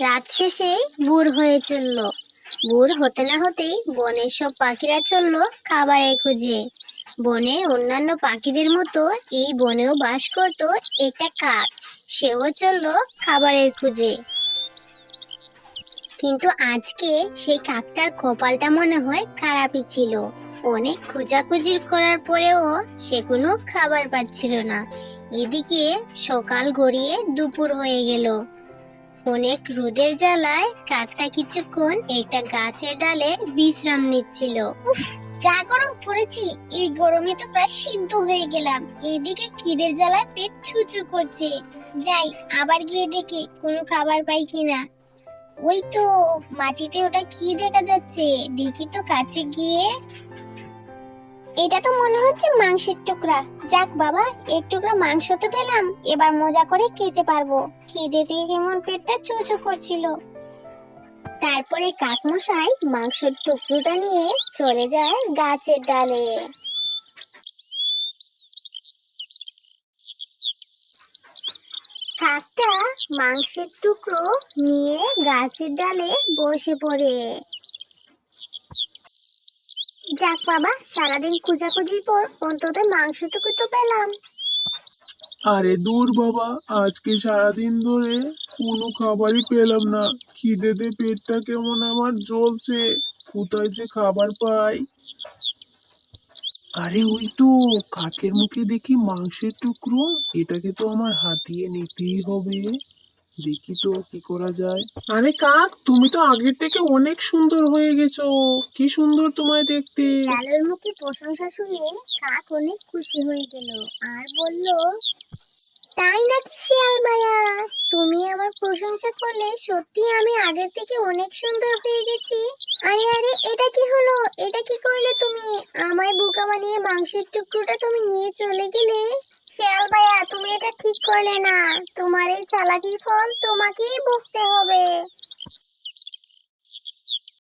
রাত শেষেই ভোর হয়ে চলল। ভোর হতে না হতেই বনের সব পাখিরা চলল খাবারের খুঁজে। বনে অন্যান্য পাখিদের মতো এই বনেও বাস করত একটা কাক। সেও চলল খাবারের খুঁজে। কিন্তু আজকে সেই কাকটার কপালটা মনে হয় খারাপই ছিল। অনেক খোঁজাখুঁজির করার পরেও সে কোনো খাবার পাচ্ছিল না। এদিকে সকাল গড়িয়ে দুপুর হয়ে গেল। অনেক রোদের জ্বালায় কাকটা কিছুক্ষণ একটা গাছের ডালে বিশ্রাম নিচ্ছিল। যা গরম পড়েছে। এই গরমে তো প্রায় সিদ্ধ হয়ে গেলাম। এদিকে খিদের জ্বালায় পেট ছুচু করছে। যাই, আবার গিয়ে দেখি কোনো খাবার পাই কিনা। ওই তো, মাটিতে ওটা কি দেখা যাচ্ছে? দেখি তো কাছে গিয়ে এটা তো মনে হচ্ছে মাংসের টুকরা। যাক বাবা এক টুকরা মাংস তো পেলাম। এবার মজা করে খেতে পারব। খিদে থেকে কেমন পেটটা চুচু করছিল। তারপরে কাকমশাই মাংসের টুকরোটা নিয়ে চলে যায় গাছের ডালে। কাকটা মাংসের টুকরো নিয়ে গাছের ডালে বসে পড়ে। যাক বাবা, সারাদিন খোঁজাখুঁজির পর অন্তত মাংসটুকু তো পেলাম। আরে দূর বাবা, আজকে সারাদিন ধরে কোনো খাবারই পেলাম না। খিদেতে পেটটা কেমন আমার জ্বলছে, কোথায় যে খাবার পাই। আরে ওই তো, কাকের মুখে দেখি মাংসের টুকরো, এটাকে তো আমার হাতিয়ে নিতেই হবে। দেখি তো কি করা যায়। আরে কাক, তুমি তো আগের থেকে অনেক সুন্দর হয়ে গেছো। কি সুন্দর তোমায় দেখতে। লালুর মুখে প্রশংসা শুনে কাক অনেক খুশি হয়ে গেল আর বলল, তাই নাকি শিয়াল মায়া? তুমি আমার প্রশংসা করলে সত্যি আমি আগের থেকে অনেক সুন্দর হয়ে গেছি। আরে আরে, এটা কি হলো? এটা কি করলে তুমি? আমায় বোকা বানিয়ে মাংসের টুকরোটা তুমি নিয়ে চলে গেলে? করলে না। তোমার এই চালাকির ফল তোমাকেই ভুগতে হবে।